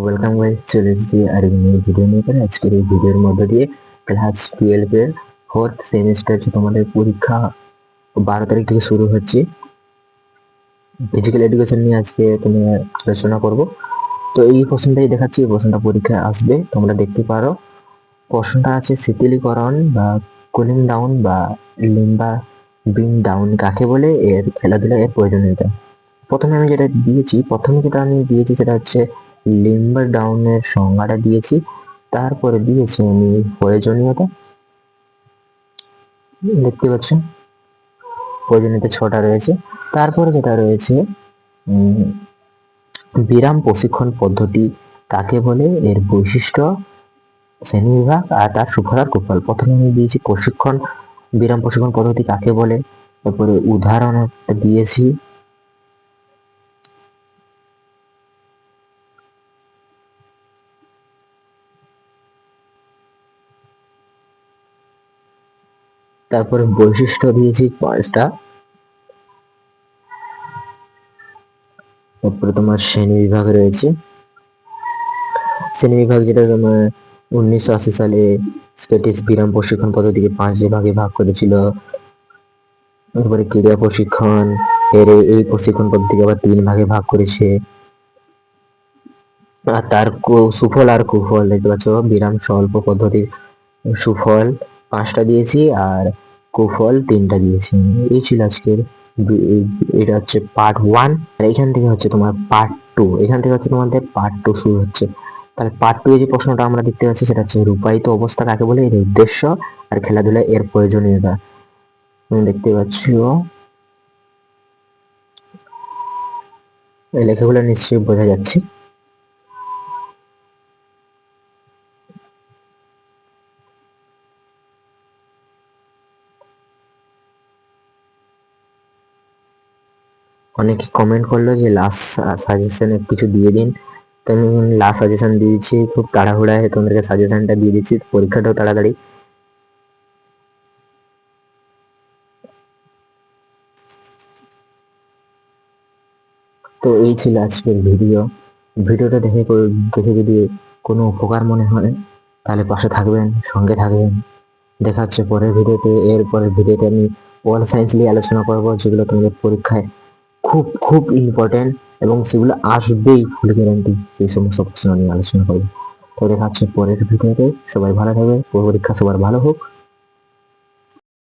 Welcome guys চলে এসেছি আর new video নিয়ে। করে আজকের এই ভিডিওর মধ্যে দিয়ে ক্লাস টুয়েলভের ফোর্থ সেমিস্টার যে তোমাদের পরীক্ষা বারো তারিখ থেকে শুরু হচ্ছে ফিজিক্যাল এডুকেশন নিয়ে আজকে তুমি আলোচনা করব। তো এই প্রশ্নটাই দেখাচ্ছি, এই প্রশ্নটা পরীক্ষায় আসবে, তোমরা দেখতে পারো। প্রশ্নটা আছে শীতলীকরণ বা কুলিং ডাউন বা লিম্বা বিং ডাউন কাকে বলে, এর খেলাধুলা এর প্রয়োজনীয়তা। প্রথমে আমি যেটা দিয়েছি, প্রথমে যেটা আমি দিয়েছি সেটা হচ্ছে লিম্বার ডাউনের সংজ্ঞাটা দিয়েছি, তারপরে দিয়েছি আমি প্রয়োজনীয়তা। দেখতে পাচ্ছেন? প্রয়োজনীয়তা ছটা রয়েছে। তারপরে যেটা রয়েছে বিরাম প্রশিক্ষণ পদ্ধতি কাকে বলে? এর বৈশিষ্ট্য শ্রেণীবিভাগ আর তার সুফল আর কুফল। প্রথমে আমি দিয়েছি প্রশিক্ষণ, বিরাম প্রশিক্ষণ পদ্ধতি কাকে বলে? তারপরে উদাহরণ দিয়েছি। তারপরে বৈশিষ্ট্য দিয়েছি পাঁচটা তারপরে তোমার শ্রেণি বিভাগ রয়েছে। শ্রেণি বিভাগ যেটা তোমার উনিশশো আশি সালে স্কেটিস বিরাম প্রশিক্ষণ পদ্ধতিকে পাঁচ ভাগে ভাগ করেছিল। তারপরে ক্রীড়া প্রশিক্ষণ, এর এই- প্রশিক্ষণ পদ্ধতিকে আবার তিন ভাগে ভাগ করেছে। আর তার সুফল আর কুফল দেখতে পাচ্ছ, বিরাম স্বল্প পদ্ধতির সুফল। পাঁচটা দিয়েছি আর কুফল তিনটা দিয়েছি। এই ছিল আজকের এটা হচ্ছে পার্ট ওয়ান আর এখান থেকে হচ্ছে তোমার পার্ট টু এখান থেকে হচ্ছে তোমাদের পার্ট টু শুরু হচ্ছে। তাহলে পার্ট টু যে প্রশ্নটা আমরা দেখতে পাচ্ছি, সেটা হচ্ছে রূপায়িত অবস্থা কাকে বলে? এর উদ্দেশ্য আর খেলাধুলা এর প্রয়োজনীয়তা। দেখতে পাচ্ছ। লেখাগুলো নিশ্চয়ই বোঝা যাচ্ছে। অনেকে কমেন্ট করল যে লাস্ট সাজেশনে কিছু দিয়ে দিন। তো আমি লাস্ট সাজেশন দিয়েছি খুব তাড়াহুড়ায় তোমাদেরকে সাজেশনটা দিয়ে দিচ্ছি, পরীক্ষাটাও তাড়াতাড়ি। তো এই ছিল আজকের ভিডিও ভিডিওটা দেখে দেখে যদি কোনো উপকার মনে হয়, তাহলে পাশে থাকবেন, সঙ্গে থাকবেন। দেখা হচ্ছে পরের ভিডিওতে এর পরের ভিডিওতে আমি ওয়ার্ল্ড সায়েন্স নিয়ে আলোচনা করব, যেগুলো তোমাদের পরীক্ষায় খুব খুব ইম্পর্টেন্ট এবং সেগুলো আসবেই ফুল গ্যারান্টি সেই সমস্ত প্রশ্ন নিয়ে আলোচনা করব তো দেখা হচ্ছে পরের ভিডিওতে। সবাই ভালো থাকবে পরীক্ষা সবার ভালো হোক।